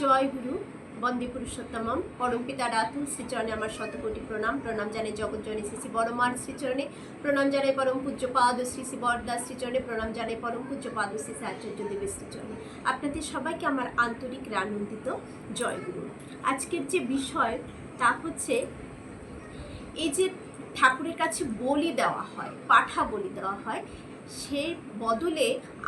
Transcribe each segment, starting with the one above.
জয় গুরু, বন্দে পুরুষোত্তমম। পরমপিতা রাতুল, শ্রীচরণে আমার শতকোটি প্রণাম। প্রণাম জানাই জগৎজনী শ্রী শ্রী বড়মার শ্রীচরণে। প্রণাম জানাই পরম পূজ্য পাদ শ্রী শ্রী বরদাস শ্রীচরণে। প্রণাম জানাই পরম পূজ্য পাদ শ্রী শ্রী আচার্য দেবের শ্রীচরণে। আপনাদের সবাইকে আমার আন্তরিক আনন্দিত জয় গুরু। আজকের যে বিষয়, তা হচ্ছে এই যে ঠাকুরের কাছে বলি দেওয়া হয়, পাঠা বলি দেওয়া হয়, সে বদলে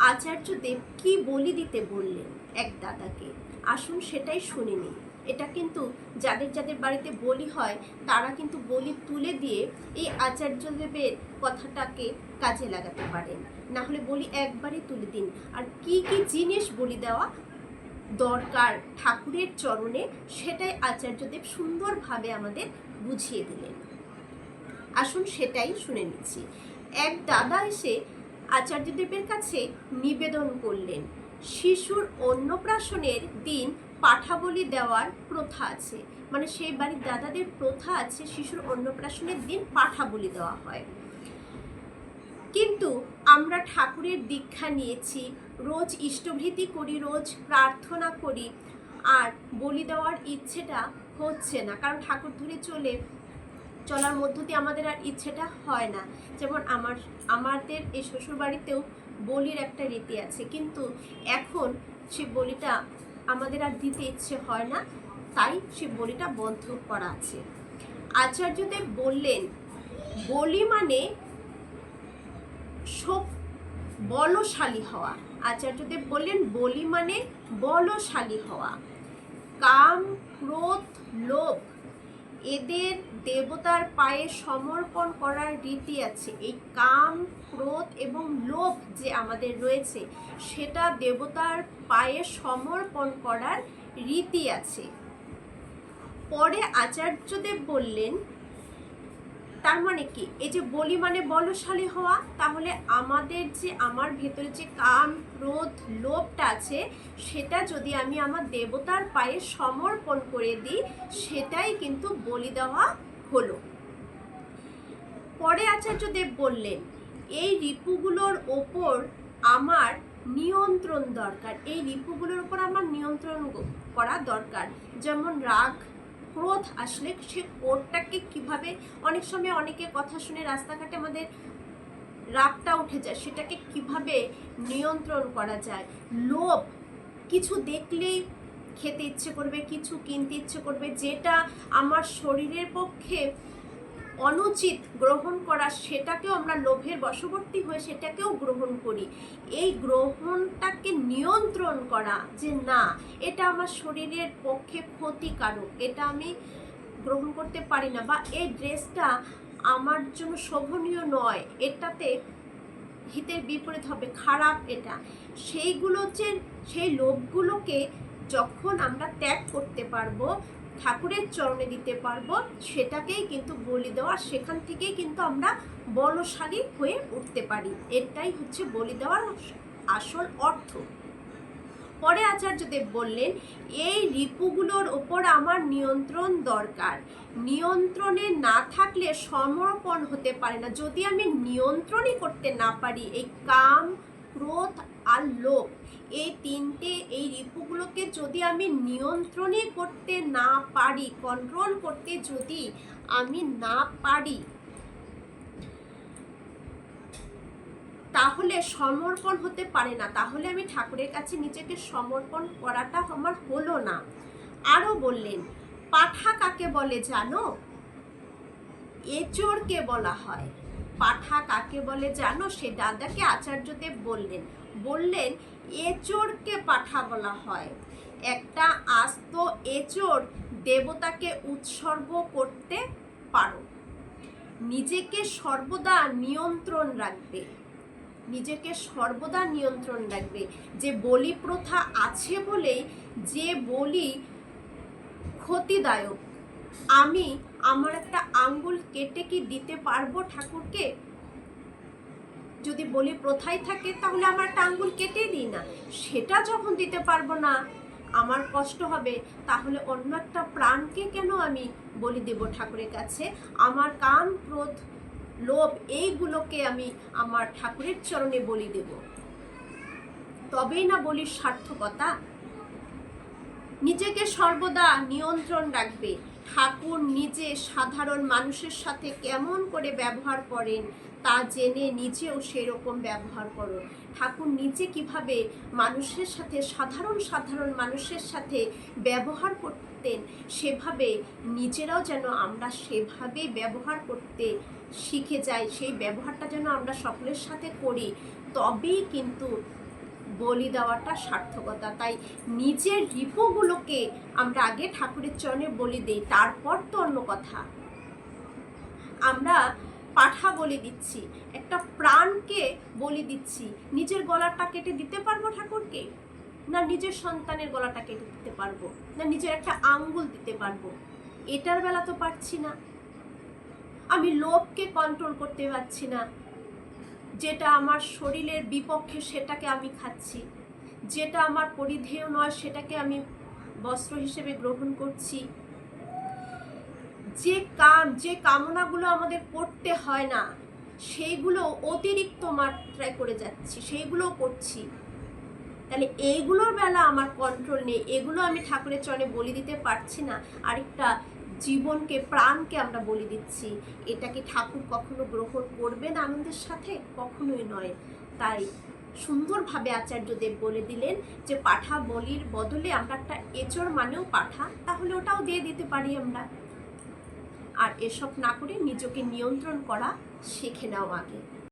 আচার্যদেব কি বলি দিতে বললেন এক দাদাকে? আসুন সেটাই শুনে নিই। এটা কিন্তু যাদের যাদের বাড়িতে বলি হয়, তারা কিন্তু বলি তুলে দিয়ে এই আচার্যদেবের কথাটাকে কাজে লাগাতে পারেন। না হলে বলি একবারই তুলে দিন। আর কি কি জিনিস বলি দেওয়া দরকার ঠাকুরের চরণে, সেটাই আচার্যদেব সুন্দরভাবে আমাদের বুঝিয়ে দিলেন। আসুন সেটাই শুনে নিচ্ছি। এক দাদা এসে আচার্যদেবের কাছে নিবেদন করলেন শিশুর অন্নপ্রাশনের দিন পাঠাবলি দেওয়ার প্রথা আছে। মানে সেই বাড়ির দাদাদের প্রথা আছে শিশুর অন্নপ্রাশনের দিন পাঠাবলি দেওয়া হয়। কিন্তু আমরা ঠাকুরের দীক্ষা নিয়েছি, রোজ ইষ্টভৃতি করি, রোজ প্রার্থনা করি, আর বলি দেওয়ার ইচ্ছেটা হচ্ছে না। কারণ ঠাকুর ধরে চলে, চলার মধ্য দিয়ে আমাদের আর ইচ্ছেটা হয় না। যেমন আমার, আমাদের এই শ্বশুর বাড়িতেও বলির একটা রীতি আছে। কিন্তু এখন সে বলিটা আমাদের আর দিতে ইচ্ছে হয় না, তাই সে বলিটা বন্ধ করা আছে। আচার্যদেব বললেন, বলি মানে শোক, বলশালী হওয়া। আচার্যদেব বললেন, বলি মানে বলশালী হওয়া। কাম, ক্রোধ, লোভ এদের দেবতার পায়ে সমর্পণ করার রীতি আছে। এই কাম, ক্রোধ এবং লোভ যে আমাদের রয়েছে, সেটা দেবতার পায়ে সমর্পণ করার রীতি আছে। পরে আচার্যদেব বললেন তার মানে কি? এই যে বলি মানে বলশালী হওয়া, তাহলে আমাদের যে, আমার ভেতরে যে কাম, ক্রোধ, লোভটা আছে, সেটা যদি আমি আমার দেবতার পায়ে সমর্পণ করে দিই, সেটাই কিন্তু বলি দেওয়া হলো। পরে আচার্যদেব বললেন, এই রিপুগুলোর ওপর আমার নিয়ন্ত্রণ দরকার। এই রিপুগুলোর ওপর আমার নিয়ন্ত্রণ করা দরকার। যেমন রাগ ক্রোধ আসলে সে ক্রোধটাকে কীভাবে অনেক সময় অনেকে কথা শুনে রাস্তাঘাটে আমাদের রাগটা উঠে যায়, সেটাকে কীভাবে নিয়ন্ত্রণ করা যায়? লোভ, কিছু দেখলেই খেতে ইচ্ছে করবে, কিছু কিনতে ইচ্ছে করবে, যেটা আমার শরীরের পক্ষে অনুচিত গ্রহণ করা, সেটাকেও আমরা লোভের বশবর্তী হয়ে সেটাকেও গ্রহণ করি। এই গ্রহণটাকে নিয়ন্ত্রণ করা যে না, এটা আমার শরীরের পক্ষে ক্ষতিকারক, এটা আমি গ্রহণ করতে পারি না বা এই ড্রেসটা আমার জন্য শোভনীয় নয়, এটাতে হিতের বিপরীত হবে, খারাপ এটা। সেইগুলো যে, সেই লোভগুলোকে যখন আমরা ত্যাগ করতে পারব ঠাকুরের চরণে দিতে পারব, সেটাকেই কিন্তু বলি দেওয়া, সেখান থেকেই কিন্তু আমরা বলশালী হয়ে উঠতে পারি। এটাই হচ্ছে বলি দেওয়ার আসল অর্থ। পরে আচার্যদেব বললেন, এই রিপুগুলোর ওপর আমার নিয়ন্ত্রণ দরকার। নিয়ন্ত্রণে না থাকলে সমর্পণ হতে পারে না। যদি আমি নিয়ন্ত্রণই করতে না পারি, এই কাম, ক্রোধ আর লোভ। এই তিনটে, এই রিপুগুলোকে যদি আমি নিয়ন্ত্রণই করতে না পারি কন্ট্রোল করতে যদি আমি না পারি, তাহলে সমর্পণ হতে পারে না। তাহলে আমি ঠাকুরের কাছে নিজেকে সমর্পণ করাটা আমার হলো না। আরও বললেন, পাঠা কাকে বলে জানো? এচোরকে বলা হয়। পাঠা কাকে বলে জানো? সে দাদাকে আচার্যদেব বললেন। বললেন এচোরকে পাঠা বলা হয়। একটা আস্ত এচোর দেবতাকে উৎসর্গ করতে পারো। নিজেকে সর্বদা নিয়ন্ত্রণ রাখবে। নিজেকে সর্বদা নিয়ন্ত্রণ রাখবে। যে বলি প্রথা আছে বলেই যে বলি ক্ষতিদায়ক। আমি আমার একটা আঙ্গুল কেটে কি দিতে পারব ঠাকুরকে? যদি বলি প্রথাই থাকে, তাহলে আমার একটা আঙ্গুল কেটে দিই না। সেটা যখন দিতে পারব না, আমার কষ্ট হবে। তাহলে অন্য একটা প্রাণকে কেন আমি বলি দেব ঠাকুরের কাছে? আমার কাম ক্রোধ, লোভ, এইগুলোকে আমি আমার ঠাকুরের চরণে বলি দেব। তবেই না বলির সার্থকতা? নিজেকে সর্বদা নিয়ন্ত্রণ রাখবে। ঠাকুর নিজে সাধারণ মানুষের সাথে কেমন করে ব্যবহার করেন তা জেনে নিজেও সেরকম ব্যবহার করো। ঠাকুর নিজে কীভাবে মানুষের সাথে, সাধারণ সাধারণ মানুষের সাথে ব্যবহার করতেন, সেভাবে নিজেরাও যেন আমরা সেভাবে ব্যবহার করতে শিখে যাই, সেই ব্যবহারটা যেন আমরা সকলের সাথে করি, তবেই কিন্তু বলি দেওয়াটা সার্থকতা। তাই নিজের রিপোগুলোকে আমরা আগে ঠাকুরের চরণে বলি দিই, তারপর তো অন্য কথা। আমরা পাঠা বলি দিচ্ছি, একটা প্রাণকে বলি দিচ্ছি, নিজের গলাটা কেটে দিতে পারব ঠাকুরকে? না নিজের সন্তানের গলাটা কেটে দিতে পারব? না নিজের একটা আঙ্গুল দিতে পারব? এটার বেলা তো পারছি না। আমি লোভকে কন্ট্রোল করতে পারছি না। যেটা আমার শরীরের বিপক্ষে সেটাকে আমি খাচ্ছি। যেটা আমার পরিধেয় নয়, সেটাকে আমি বস্ত্র হিসেবে গ্রহণ করছি। যে কাম, যে কামনাগুলো আমাদের করতে হয় না, সেইগুলো অতিরিক্ত মাত্রায় করে যাচ্ছি, সেইগুলোও করছি। তাহলে এইগুলোর বেলা আমার কন্ট্রোল নেই, এগুলো আমি ঠাকুরের চরণে বলি দিতে পারছি না। আরেকটা জীবনকে, প্রাণকে আমরা বলি দিচ্ছি। এটা কি ঠাকুর কখনো গ্রহণ করবেন আনন্দের সাথে? কখনোই নয়। তাই সুন্দরভাবে আচার্যদেব বলে দিলেন যে, পাঠা বলির বদলে আমরা একটা এচর মানেও পাঠা। তাহলে ওটাও দিয়ে দিতে পারি আমরা। আর এসব না করে নিজেকে নিয়ন্ত্রণ করা শিখে নাও আগে।